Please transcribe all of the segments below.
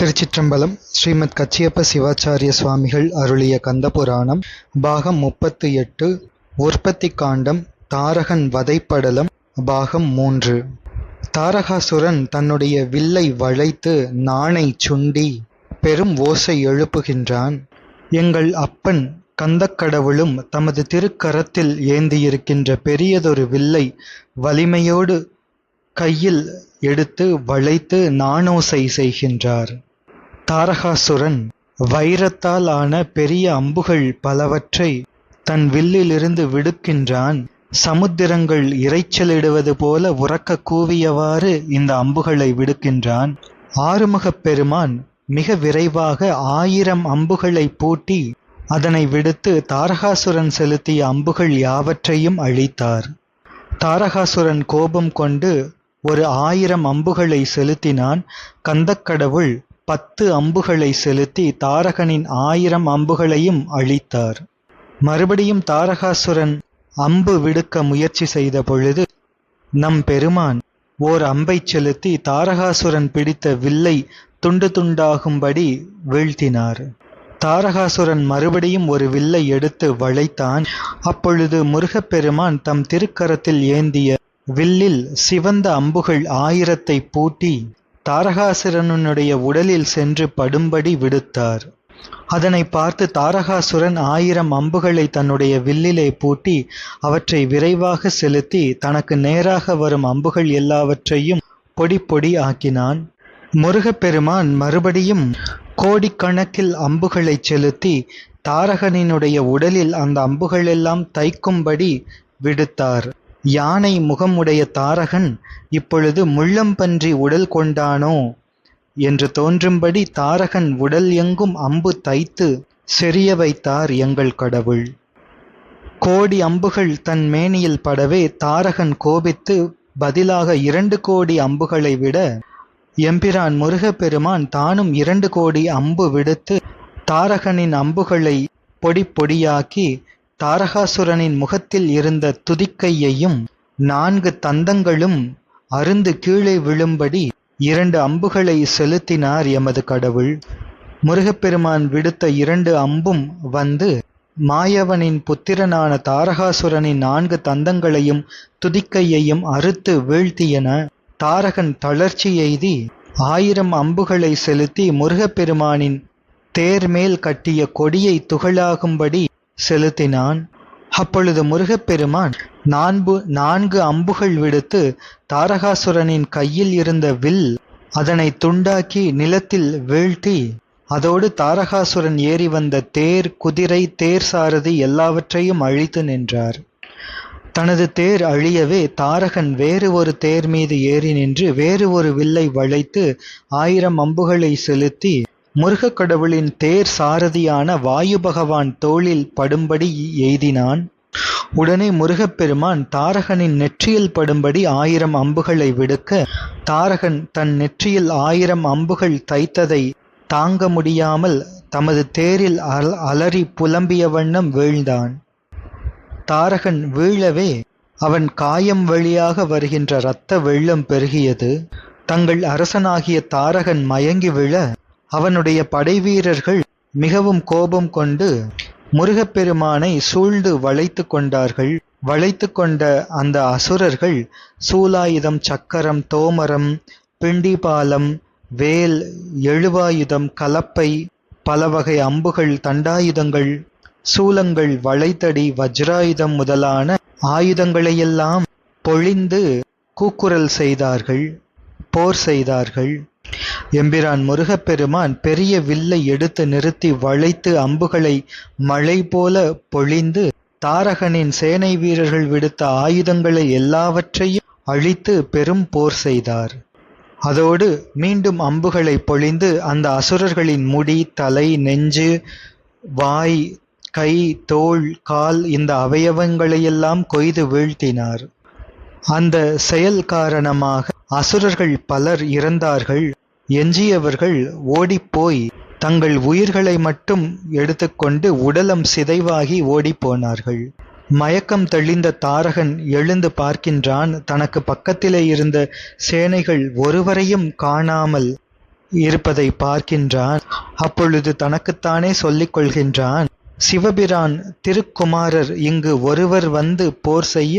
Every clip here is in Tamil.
திருச்சிற்றம்பலம் ஸ்ரீமத் கச்சியப்ப சிவாச்சாரிய சுவாமிகள் அருளிய கந்தபுராணம் பாகம் முப்பத்து எட்டு உற்பத்தி காண்டம் தாரகன் வதைப்படலம் பாகம் மூன்று. தாரகாசுரன் தன்னுடைய வில்லை வளைத்து நாணை சுண்டி பெரும் ஓசை எழுப்புகின்றான். எங்கள் அப்பன் கந்தக்கடவுளும் தமது திருக்கரத்தில் ஏந்தியிருக்கின்ற பெரியதொரு வில்லை வலிமையோடு கையில் எடுத்து வளைத்து நாணோசை செய்கின்றார். தாரகாசுரன் வைரத்தால் ஆன பெரிய அம்புகள் பலவற்றை தன் வில்லிலிருந்து விடுக்கின்றான். சமுத்திரங்கள் இரைச்சலிடுவது போல உறக்க கூவியவாறு இந்த அம்புகளை விடுக்கின்றான். ஆறுமுகப் பெருமான் மிக விரைவாக ஆயிரம் அம்புகளை பூட்டி அதனை விடுத்து தாரகாசுரன் செலுத்திய அம்புகள் யாவற்றையும் அழித்தார். தாரகாசுரன் கோபம் கொண்டு ஒரு ஆயிரம் அம்புகளை செலுத்தினான். கந்தக்கடவுள் பத்து அம்புகளை செலுத்தி தாரகனின் ஆயிரம் அம்புகளையும் அழித்தார். மறுபடியும் தாரகாசுரன் அம்பு விடுக்க முயற்சி செய்த பொழுது நம் பெருமான் ஓர் அம்பை செலுத்தி தாரகாசுரன் பிடித்த வில்லை துண்டு துண்டாகும்படி வீழ்த்தினார். தாரகாசுரன் மறுபடியும் ஒரு வில்லை எடுத்து வளைத்தான். அப்பொழுது முருகப்பெருமான் தம் திருக்கரத்தில் ஏந்திய வில்லில் சிவந்த அம்புகள் ஆயிரத்தை பூட்டி தாரகாசுரனுடைய உடலில் சென்று படும்படி விடுத்தார். அதனை பார்த்து தாரகாசுரன் ஆயிரம் அம்புகளை தன்னுடைய வில்லிலே பூட்டி அவற்றை விரைவாக செலுத்தி தனக்கு நேராக வரும் அம்புகள் எல்லாவற்றையும் பொடி பொடி ஆக்கினான். முருகப்பெருமான் மறுபடியும் கோடிக்கணக்கில் அம்புகளை செலுத்தி தாரகனினுடைய உடலில் அந்த அம்புகளெல்லாம் தைக்கும்படி விடுத்தார். யானை முகமுடைய தாரகன் இப்பொழுது முள்ளம்பன்றி உடல் கொண்டானோ? என்று தோன்றும்படி தாரகன் உடல் எங்கும் அம்பு தைத்து செறிய வைத்தார் எங்கள் கடவுள். கோடி அம்புகள் தன் மேனியில் படவே தாரகன் கோபித்து பதிலாக இரண்டு கோடி அம்புகளை விட எம்பிரான் முருகப்பெருமான் தானும் இரண்டு கோடி அம்பு விடுத்து தாரகனின் அம்புகளை பொடி பொடியாக்கி தாரகாசுரனின் முகத்தில் இருந்த துதிக்கையையும் நான்கு தந்தங்களும் அருந்து கீழே விழும்படி இரண்டு அம்புகளை செலுத்தினார் எமது கடவுள். முருகப்பெருமான் விடுத்த இரண்டு அம்பும் வந்து மாயவனின் புத்திரனான தாரகாசுரனின் நான்கு தந்தங்களையும் துதிக்கையையும் அறுத்து வீழ்த்தியன. தாரகன் தளர்ச்சி எய்தி ஆயிரம் அம்புகளை செலுத்தி முருகப்பெருமானின் தேர் மேல் கட்டிய கொடியை துகளாகும்படி செலுத்தினான். அப்பொழுது முருகப்பெருமான் நான்கு நான்கு அம்புகள் விடுத்து தாரகாசுரனின் கையில் இருந்த வில் அதனை துண்டாக்கி நிலத்தில் வீழ்த்தி அதோடு தாரகாசுரன் ஏறி வந்த தேர் குதிரை தேர் சாரதி எல்லாவற்றையும் அழித்து நின்றார். தனது தேர் அழியவே தாரகன் வேறு ஒரு தேர் மீது ஏறி நின்று வேறு ஒரு வில்லை வளைத்து ஆயிரம் அம்புகளை செலுத்தி முருகக் கடவுளின் தேர் சாரதியான வாயு பகவான் தோளில் படும்படி எய்தினான். உடனே முருகப்பெருமான் தாரகனின் நெற்றியில் படும்படி ஆயிரம் அம்புகளை விடுக்க தாரகன் தன் நெற்றியில் ஆயிரம் அம்புகள் தைத்ததை தாங்க முடியாமல் தமது தேரில் அல அலறி புலம்பிய வண்ணம் வீழ்ந்தான். தாரகன் வீழவே அவன் காயம் வழியாக வருகின்ற இரத்த வெள்ளம் பெருகியது. தங்கள் அரசனாகிய தாரகன் மயங்கி விழ அவனுடைய படைவீரர்கள் மிகவும் கோபம் கொண்டு முருகப்பெருமானை சூழ்ந்து வளைத்து கொண்டார்கள். வளைத்து கொண்ட அந்த அசுரர்கள் சூலாயுதம் சக்கரம் தோமரம் பிண்டிபாலம் வேல் எழுவாயுதம் கலப்பை பல வகை அம்புகள் தண்டாயுதங்கள் சூலங்கள் வளைத்தடி வஜ்ராயுதம் முதலான ஆயுதங்களையெல்லாம் பொழிந்து கூக்குரல் செய்தார்கள் போர் செய்தார்கள். எம்பிரான் முருகப்பெருமான் பெரிய வில்லை எடுத்து நிறுத்தி வளைத்து அம்புகளை மழை போல பொழிந்து தாரகனின் சேனை வீரர்கள் விடுத்த ஆயுதங்களை எல்லாவற்றையும் அழித்து பெரும் போர் செய்தார். அதோடு மீண்டும் அம்புகளை பொழிந்து அந்த அசுரர்களின் முடி தலை நெஞ்சு வாய் கை தோள் கால் இந்த அவயவங்களையெல்லாம் கொய்து வீழ்த்தினார். அந்த செயல் காரணமாக அசுரர்கள் பலர் இறந்தார்கள். எஞ்சியவர்கள் ஓடிப்போய் தங்கள் உயிர்களை மட்டும் எடுத்துக்கொண்டு உடலம் சிதைவாகி ஓடிப்போனார்கள். மயக்கம் தெளிந்த தாரகன் எழுந்து பார்க்கின்றான். தனக்கு பக்கத்திலே இருந்த சேனைகள் ஒருவரையும் காணாமல் இருப்பதை பார்க்கின்றான். அப்பொழுது தனக்குத்தானே சொல்லிக் கொள்கின்றான். சிவபிரான் திருக்குமாரர் இங்கு ஒருவர் வந்து போர் செய்ய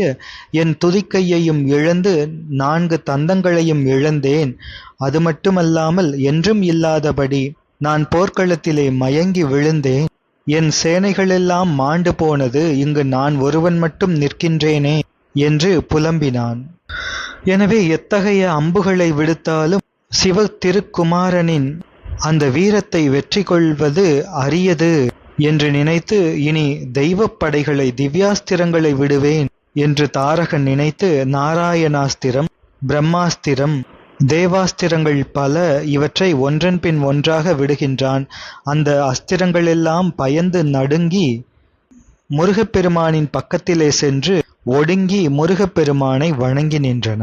என் துதிக்கையையும் இழந்து நான்கு தந்தங்களையும் இழந்தேன். அது மட்டுமல்லாமல் என்றும் இல்லாதபடி நான் போர்க்களத்திலே மயங்கி விழுந்தேன். என் சேனைகளெல்லாம் மாண்டு போனது இங்கு நான் ஒருவன் மட்டும் நிற்கின்றேனே என்று புலம்பினான். எனவே எத்தகைய அம்புகளை விடுத்தாலும் சிவ திருக்குமாரனின் அந்த வீரத்தை வெற்றி கொள்வது அரியது. என்று நினைத்து இனி தெய்வப் படைகளை திவ்யாஸ்திரங்களை விடுவேன் என்று தாரகன் நினைத்து நாராயணாஸ்திரம் பிரம்மாஸ்திரம் தேவாஸ்திரங்கள் பல இவற்றை ஒன்றன் பின் ஒன்றாக விடுகின்றான். அந்த அஸ்திரங்களெல்லாம் பயந்து நடுங்கி முருகப்பெருமானின் பக்கத்திலே சென்று ஒடுங்கி முருகப்பெருமானை வணங்கி நின்றன.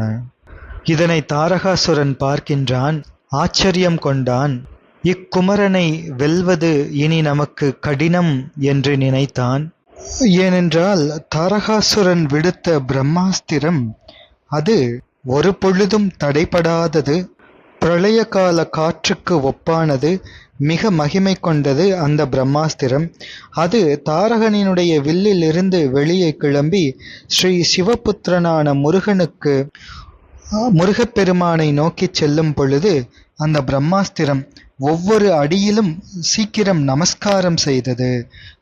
இதனை தாரகாசுரன் பார்க்கின்றான் ஆச்சரியம் கொண்டான். இக்குமரனை வெல்வது இனி நமக்கு கடினம் என்று நினைத்தான். ஏனென்றால் தாரகாசுரன் விடுத்த பிரம்மாஸ்திரம் அது ஒரு பொழுதும் தடைபடாதது. பிரளய கால காற்றுக்கு ஒப்பானது மிக மகிமை கொண்டது அந்த பிரம்மாஸ்திரம். அது தாரகனினுடைய வில்லில் இருந்து வெளியே கிளம்பி ஸ்ரீ சிவபுத்திரனான முருகனுக்கு முருகப்பெருமானை நோக்கிச் செல்லும் பொழுது அந்த பிரம்மாஸ்திரம் ஒவ்வொரு அடியிலும் சீக்கிரம் நமஸ்காரம் செய்தது.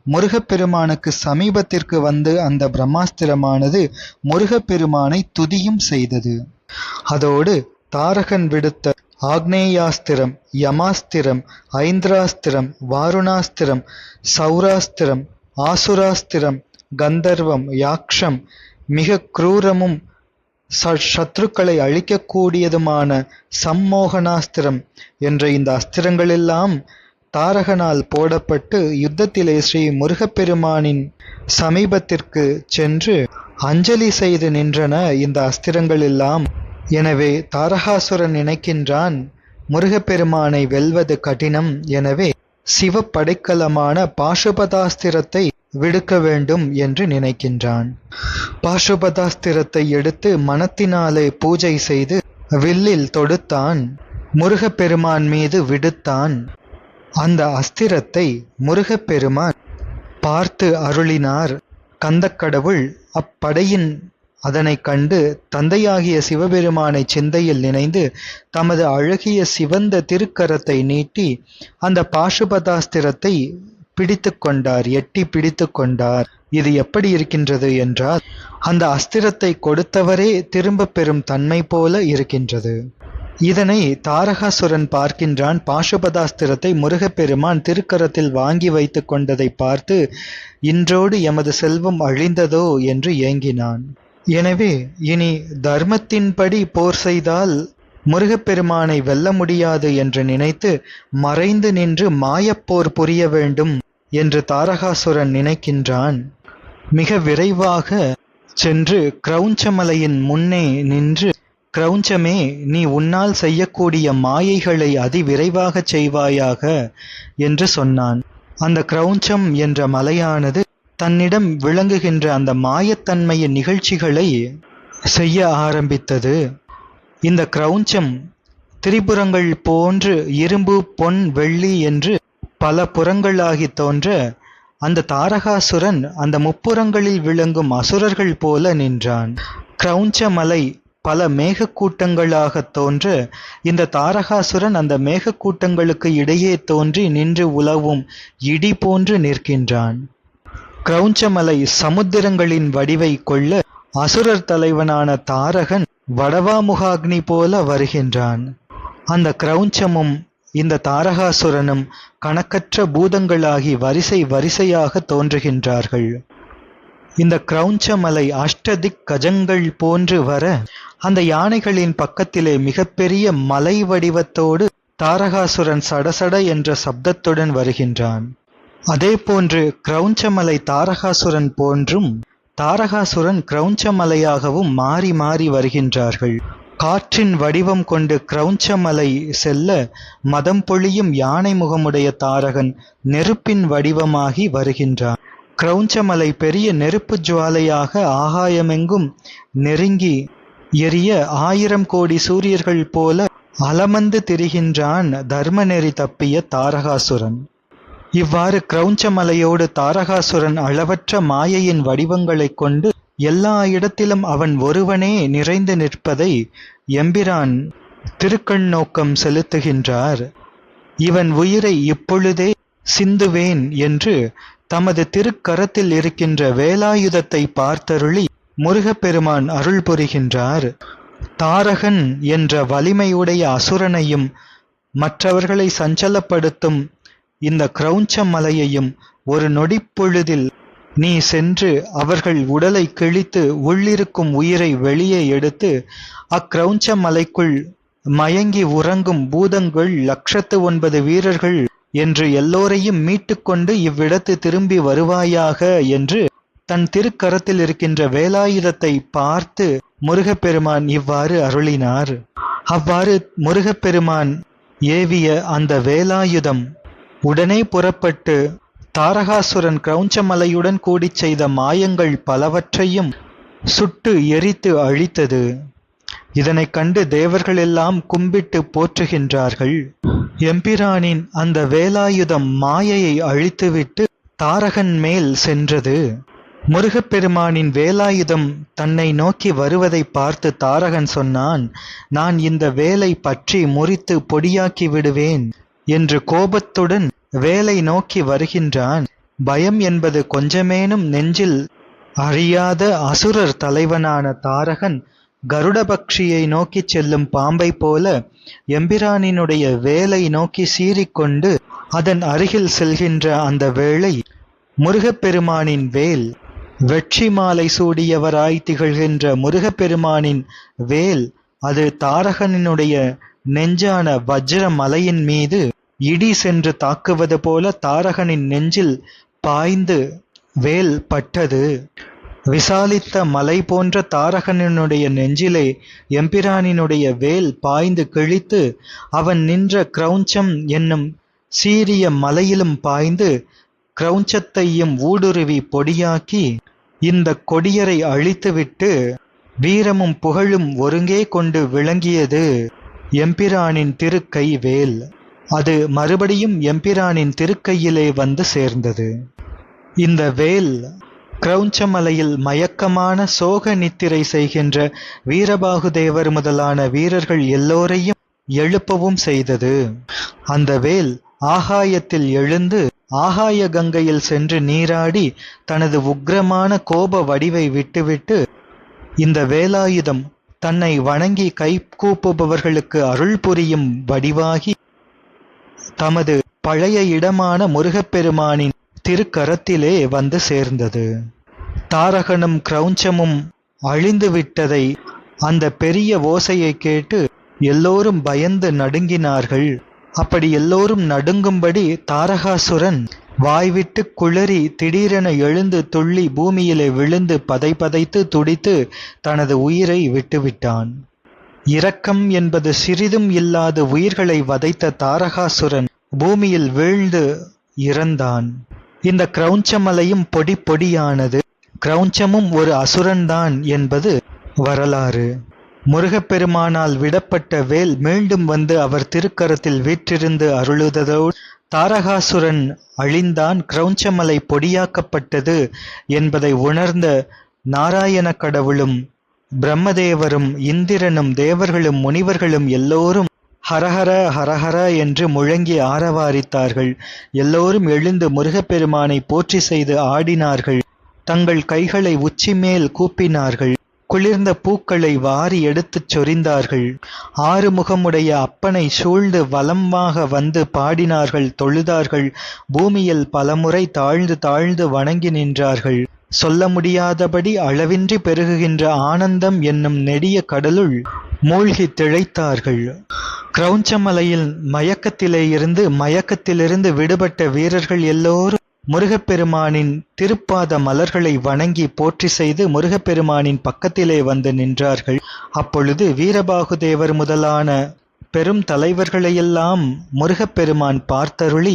முருகப்பெருமானுக்கு சமீபத்திற்கு வந்து அந்த பிரம்மாஸ்திரமானது முருகப்பெருமானை துதியும் செய்தது. அதோடு தாரகன் விடுத்த ஆக்னேயாஸ்திரம் யமாஸ்திரம் ஐந்திராஸ்திரம் வாருணாஸ்திரம் சௌராஸ்திரம் ஆசுராஸ்திரம் கந்தர்வம் யாக்ஷம் மிக குரூரமும் சத்ருக்களை அழிக்கக்கூடியதுமான சம்மோகனாஸ்திரம் என்ற இந்த அஸ்திரங்களெல்லாம் தாரகனால் போடப்பட்டு யுத்தத்திலே ஸ்ரீ முருகப்பெருமானின் சமீபத்திற்கு சென்று அஞ்சலி செய்து நின்றன இந்த அஸ்திரங்கள் எல்லாம் எனவே தாரகாசுரன் நினைக்கின்றான் முருகப்பெருமானை வெல்வது கடினம். எனவே சிவ படைக்கலமான பாசுபதாஸ்திரத்தை விடுக்க வேண்டும் என்று நினைக்கின்றான். பாஷுபதாஸ்திரத்தை எடுத்து மனத்தினாலே பூஜை செய்து வில்லில் தொடுத்தான். முருகப்பெருமான் மீது விடுத்தான். அந்த அஸ்திரத்தை முருகப்பெருமான் பார்த்து அருளினார். கந்தக்கடவுள் அப்படையின் அதனை கண்டு தந்தையாகிய சிவபெருமானை சிந்தையில் நினைந்து தமது அழகிய சிவந்த திருக்கரத்தை நீட்டி அந்த பாசுபதாஸ்திரத்தை பிடித்து கொண்டார் எட்டி பிடித்து கொண்டார். இது எப்படி இருக்கின்றது என்றால் அந்த அஸ்திரத்தை கொடுத்தவரே திரும்ப பெறும் தன்மை போல இருக்கின்றது. இதனை தாரகாசுரன் பார்க்கின்றான். பாசுபதாஸ்திரத்தை முருகப்பெருமான் திருக்கரத்தில் வாங்கி வைத்து கொண்டதை பார்த்து இன்றோடு எமது செல்வம் அழிந்ததோ? என்று ஏங்கினான். எனவே இனி தர்மத்தின்படி போர் செய்தால் முருகப்பெருமானை வெல்ல முடியாது என்று நினைத்து மறைந்து நின்று மாயப்போர் புரிய வேண்டும். என்று தாரகாசுரன் நினைக்கின்றான். மிக விரைவாக சென்று கிரௌஞ்சமலையின் முன்னே நின்று கிரௌஞ்சமே நீ உன்னால் செய்யக்கூடிய மாயைகளை அதிவிரைவாகச் செய்வாயாக என்று சொன்னான். அந்த கிரௌஞ்சம் என்ற மலையானது தன்னிடம் விளங்குகின்ற அந்த மாயத்தன்மையின் நிகழ்ச்சிகளை செய்ய ஆரம்பித்தது. இந்த கிரௌஞ்சம் திரிபுரங்கள் போன்று இரும்பு பொன் வெள்ளி என்று பல புறங்களாகி தோன்ற அந்த தாரகாசுரன் அந்த முப்புறங்களில் விளங்கும் அசுரர்கள் போல நின்றான். கிரௌஞ்ச மலை பல மேகக்கூட்டங்களாக தோன்ற இந்த தாரகாசுரன் அந்த மேகக்கூட்டங்களுக்கு இடையே தோன்றி நின்று உலவும் இடி போன்று நிற்கின்றான். கிரௌஞ்சமலை சமுத்திரங்களின் வடிவை கொள்ள அசுரர் தலைவனான தாரகன் வடவாமுகாக்னி போல வருகின்றான். அந்த கிரௌஞ்சமும் இந்த தாரகாசுரனும் கணக்கற்ற பூதங்களாகி வரிசை வரிசையாக தோன்றுகின்றார்கள். இந்த கிரௌஞ்சமலை அஷ்டதிக் கஜங்கள் போன்று வர அந்த யானைகளின் பக்கத்திலே மிகப்பெரிய மலை வடிவத்தோடு தாரகாசுரன் சடசட என்ற சப்தத்துடன் வருகின்றான். அதே போன்று கிரௌஞ்சமலை தாரகாசுரன் போன்றும் தாரகாசுரன் கிரௌஞ்சமலையாகவும் மாறி மாறி வருகின்றார்கள். காற்றின் வடிவம் கொண்டு கிரௌஞ்சமலை செல்ல மதம் பொழியும் யானை முகமுடைய தாரகன் நெருப்பின் வடிவமாகி வருகின்றான். கிரௌஞ்சமலை பெரிய நெருப்பு ஜுவாலையாக ஆகாயமெங்கும் நெருங்கி எரிய ஆயிரம் கோடி சூரியர்கள் போல அலமந்து திரிகின்றான் தர்மநெறி தப்பிய தாரகாசுரன். இவ்வாறு கிரௌஞ்சமலையோடு தாரகாசுரன் அளவற்ற மாயையின் வடிவங்களைக் கொண்டு எல்லா இடத்திலும் அவன் ஒருவனே நிறைந்து நிற்பதை எம்பிரான் திருக்கண் நோக்கம் செலுத்துகின்றார். இவன் உயிரை இப்பொழுதே சிந்துவேன் என்று தமது திருக்கரத்தில் இருக்கின்ற வேலாயுதத்தை பார்த்தருளி முருகப்பெருமான் அருள் புரிகின்றார். தாரகன் என்ற வலிமையுடைய அசுரனையும் மற்றவர்களை சஞ்சலப்படுத்தும் இந்த கிரௌஞ்ச மலையையும் ஒரு நொடிப்பொழுதில் நீ சென்று அவர்கள் உடலை கிழித்து உள்ளிருக்கும் உயிரை வெளியே எடுத்து அக்கிரௌஞ்ச மலைக்குள் மயங்கி உறங்கும் பூதங்கள் லட்சத்து ஒன்பது வீரர்கள் என்று எல்லோரையும் மீட்டுக்கொண்டு இவ்விடத்து திரும்பி வருவாயாக என்று தன் திருக்கரத்தில் இருக்கின்ற வேலாயுதத்தை பார்த்து முருகப்பெருமான் இவ்வாறு அருளினார். அவ்வாறு முருகப்பெருமான் ஏவிய அந்த வேலாயுதம் உடனே புறப்பட்டு தாரகாசுரன் கிரௌஞ்சமலையுடன் கூடிச் செய்த மாயங்கள் பலவற்றையும் சுட்டு எரித்து அழித்தது. இதனைக் கண்டு தேவர்களெல்லாம் கும்பிட்டு போற்றுகின்றார்கள். எம்பிரானின் அந்த வேலாயுதம் மாயையை அழித்துவிட்டு தாரகன் மேல் சென்றது. முருகப்பெருமானின் வேலாயுதம் தன்னை நோக்கி வருவதை பார்த்து தாரகன் சொன்னான் நான் இந்த வேலை பற்றி முறித்து பொடியாக்கி விடுவேன் என்று கோபத்துடன் வேலை நோக்கி வருகின்றான். பயம் என்பது கொஞ்சமேனும் நெஞ்சில் அறியாத அசுரர் தலைவனான தாரகன் கருடபக்ஷியை நோக்கிச் செல்லும் பாம்பை போல எம்பிரானினுடைய வேலை நோக்கி சீறிக்கொண்டு அதன் அருகில் செல்கின்ற அந்த வேளை முருகப்பெருமானின் வேல். வெற்றி மாலை சூடியவராய் திகழ்கின்ற முருகப்பெருமானின் வேல் அது தாரகனினுடைய நெஞ்சான வஜ்ர மலையின் மீது இடி சென்று தாக்குவது போல தாரகனின் நெஞ்சில் பாய்ந்து வேல் பட்டது. விசாலித்த மலை போன்ற தாரகனினுடைய நெஞ்சிலே எம்பிரானினுடைய வேல் பாய்ந்து கிழித்து அவன் நின்ற கிரௌஞ்சம் என்னும் சீரிய மலையிலும் பாய்ந்து கிரௌஞ்சத்தையும் ஊடுருவி பொடியாக்கி இந்த கொடியரை அழித்துவிட்டு வீரமும் புகழும் ஒருங்கே கொண்டு விளங்கியது எம்பிரானின் திருக்கை வேல். அது மறுபடியும் எம்பிரானின் திருக்கையிலே வந்து சேர்ந்தது. இந்த வேல் கிரௌஞ்சமலையில் மயக்கமான சோக நித்திரை செய்கின்ற வீரபாகுதேவர் முதலான வீரர்கள் எல்லோரையும் எழுப்பவும் செய்தது. அந்த வேல் ஆகாயத்தில் எழுந்து ஆகாய கங்கையில் சென்று நீராடி தனது உக்கிரமான கோப வடிவை விட்டுவிட்டு இந்த வேலாயுதம் தன்னை வணங்கி கை கூப்புபவர்களுக்கு அருள் புரியும் வடிவாகி தமது பழைய இடமான முருகப்பெருமானின் திருக்கரத்திலே வந்து சேர்ந்தது. தாரகனும் கிரௌஞ்சமும் அழிந்து விட்டதை அந்த பெரிய ஓசையை கேட்டு எல்லோரும் பயந்து நடுங்கினார்கள். அப்படி எல்லோரும் நடுங்கும்படி தாரகாசுரன் வாய்விட்டு குளறி திடீரென எழுந்து துள்ளி பூமியிலே விழுந்து பதை பதைத்து துடித்து தனது உயிரை விட்டுவிட்டான். இரக்கம் என்பது சிறிதும் இல்லாத உயிர்களை வதைத்த தாரகாசுரன் பூமியில் வீழ்ந்து இறந்தான். இந்த கிரௌஞ்சமலையும் பொடி பொடியானது கிரௌஞ்சமும் ஒரு அசுரன்தான் என்பது வரலாறு. முருகப்பெருமானால் விடப்பட்ட வேல் மீண்டும் வந்து அவர் திருக்கரத்தில் வீற்றிருந்து அருளுததோடு தாரகாசுரன் அழிந்தான் கிரௌஞ்சமலை பொடியாக்கப்பட்டது என்பதை உணர்ந்த நாராயண கடவுளும் பிரம்மதேவரும் இந்திரனும் தேவர்களும் முனிவர்களும் எல்லோரும் ஹரஹர ஹரஹர என்று முழங்கி ஆரவாரித்தார்கள். எல்லோரும் எழுந்து முருகப்பெருமானை போற்றி செய்து ஆடினார்கள். தங்கள் கைகளை உச்சி மேல் கூப்பினார்கள். குளிர்ந்த பூக்களை வாரி எடுத்துச் சொரிந்தார்கள். ஆறுமுகமுடைய அப்பனை சூழ்ந்து வலமாக வந்து பாடினார்கள் தொழுதார்கள். பூமியில் பலமுறை தாழ்ந்து தாழ்ந்து வணங்கி நின்றார்கள். சொல்ல முடியாதபடி அளவின்றி பெருகுகின்ற ஆனந்தம் என்னும் நெடிய கடலுள் மூழ்கி திளைத்தார்கள் கிரௌஞ்சமலையில் மயக்கத்திலே இருந்து மயக்கத்திலிருந்து விடுபட்ட வீரர்கள் எல்லோரும் முருகப்பெருமானின் திருப்பாத மலர்களை வணங்கி போற்றி செய்து முருகப்பெருமானின் பக்கத்திலே வந்து நின்றார்கள். அப்பொழுது வீரபாகுதேவர் முதலான பெரும் தலைவர்களையெல்லாம் முருகப்பெருமான் பார்த்தருளி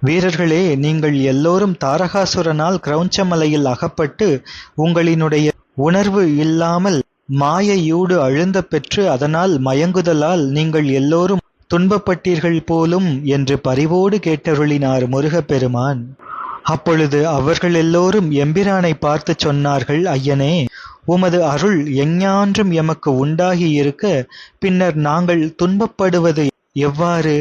வீரர்களே நீங்கள் எல்லோரும் தாரகாசுரனால் கிரௌஞ்சமலையில் அகப்பட்டு உங்களினுடைய உணர்வு இல்லாமல் மாயையூடு அழுந்த பெற்று அதனால் மயங்குதலால் நீங்கள் எல்லோரும் துன்பப்பட்டீர்கள் போலும் என்று பரிவோடு கேட்டருளினார் முருகப்பெருமான். அப்பொழுது அவர்கள் எல்லோரும் எம்பிரானை பார்த்து சொன்னார்கள் ஐயனே உமது அருள் எஞ்ஞான்றும் எமக்கு உண்டாகி இருக்க பின்னர் நாங்கள் துன்பப்படுவது எவ்வாறு?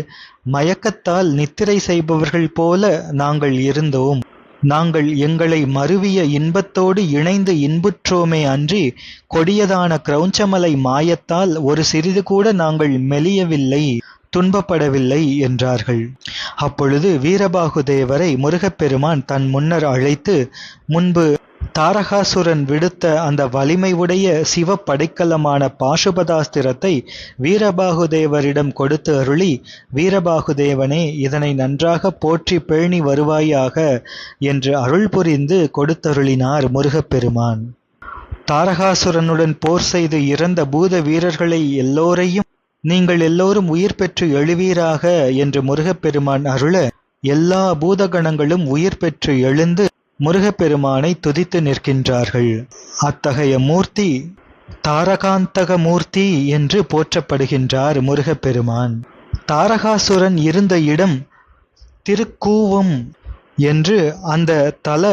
மயக்கத்தால் நித்திரை செய்பவர்கள் போல நாங்கள் இருந்தோம். நாங்கள் எங்களை மருவிய இன்பத்தோடு இணைந்து இன்புற்றோமே அன்றி கொடியதான கிரௌஞ்சமலை மாயத்தால் ஒரு சிறிது கூட நாங்கள் மெலியவில்லை துன்பப்படவில்லை என்றார்கள். அப்பொழுது வீரபாகு தேவரை முருகப்பெருமான் தன் முன்னர் அழைத்து முன்பு தாரகாசுரன் விடுத்த அந்த வலிமை உடைய சிவ படைக்கலமான பாசுபதாஸ்திரத்தை வீரபாகுதேவரிடம் கொடுத்து அருளி வீரபாகுதேவனே இதனை நன்றாக போற்றி பேணி வருவாயாக என்று அருள் புரிந்து கொடுத்தருளினார் முருகப்பெருமான். தாரகாசுரனுடன் போர் செய்து இறந்த பூத வீரர்களை எல்லோரையும் நீங்கள் எல்லோரும் உயிர் பெற்று எழுவீராக என்று முருகப்பெருமான் அருள எல்லா பூதகணங்களும் உயிர் பெற்று எழுந்து முருகப்பெருமானை துதித்து நிற்கின்றார்கள். அத்தகைய மூர்த்தி தாரகாந்தக மூர்த்தி என்று போற்றப்படுகின்றார் முருகப்பெருமான். தாரகாசுரன் இருந்த இடம் திருக்கூவம் என்று அந்த தல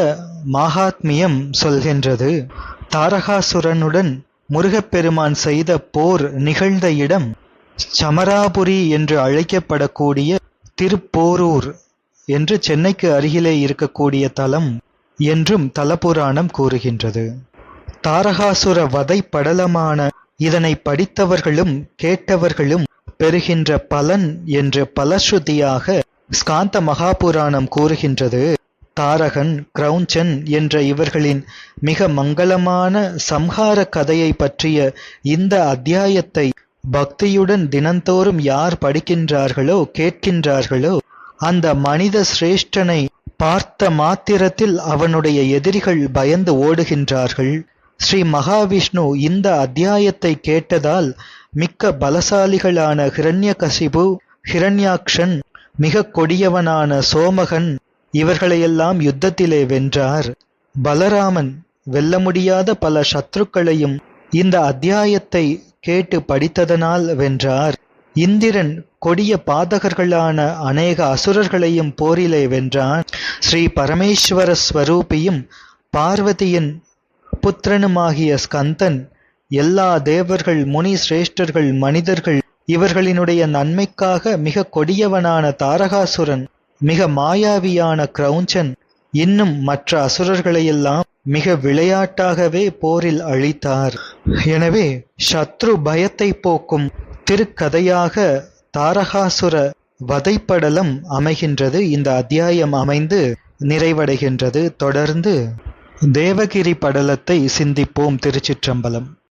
மாகாத்மியம் சொல்கின்றது. தாரகாசுரனுடன் முருகப்பெருமான் செய்த போர் நிகழ்ந்த இடம் சமராபுரி என்று அழைக்கப்படக்கூடிய திருப்போரூர் என்று சென்னைக்கு அருகிலே இருக்கக்கூடிய தலம் என்றும் தலபுராணம் கூறுகின்றது. தாரகாசுர வதை படலமான இதனை படித்தவர்களும் கேட்டவர்களும் பெறுகின்ற பலன் என்று பலஸ்ருதியாக ஸ்காந்த மகாபுராணம் கூறுகின்றது. தாரகன் கிரௌஞ்சன் என்ற இவர்களின் மிக மங்களமான சம்ஹார கதையை பற்றிய இந்த அத்தியாயத்தை பக்தியுடன் தினந்தோறும் யார் படிக்கின்றார்களோ கேட்கின்றார்களோ அந்த மனித சிரேஷ்டனை பார்த்த மாத்திரத்தில் அவனுடைய எதிரிகள் பயந்து ஓடுகின்றார்கள். ஸ்ரீ மகாவிஷ்ணு இந்த அத்தியாயத்தை கேட்டதால் மிக்க பலசாலிகளான ஹிரண்யகசிபு ஹிரண்யாக்ஷன் மிக கொடியவனான சோமகன் இவர்களையெல்லாம் யுத்தத்திலே வென்றார். பலராமன் வெல்ல முடியாத பல சத்ருக்களையும் இந்த அத்தியாயத்தை கேட்டு படித்ததனால் வென்றார். இந்திரன் கொடிய பாதகர்களான அநேக அசுரர்களையும் போரிலே வென்றான். ஸ்ரீ பரமேஸ்வர ஸ்வரூபியும் பார்வதியின் புத்திரனுமாகிய ஸ்கந்தன் எல்லா தேவர்கள் முனி சிரேஷ்டர்கள் மனிதர்கள் இவர்களினுடைய நன்மைக்காக மிக கொடியவனான தாரகாசுரன் மிக மாயாவியான கிரௌஞ்சன் இன்னும் மற்ற அசுரர்களையெல்லாம் மிக விளையாட்டாகவே போரில் அழித்தார். எனவே சத்ரு பயத்தை போக்கும் திருக்கதையாக தாரகாசுர வதைப்படலம் அமைகின்றது. இந்த அத்தியாயம் அமைந்து நிறைவடைகின்றது. தொடர்ந்து தேவகிரி படலத்தை சிந்திப்போம் திருச்சிற்றம்பலம்.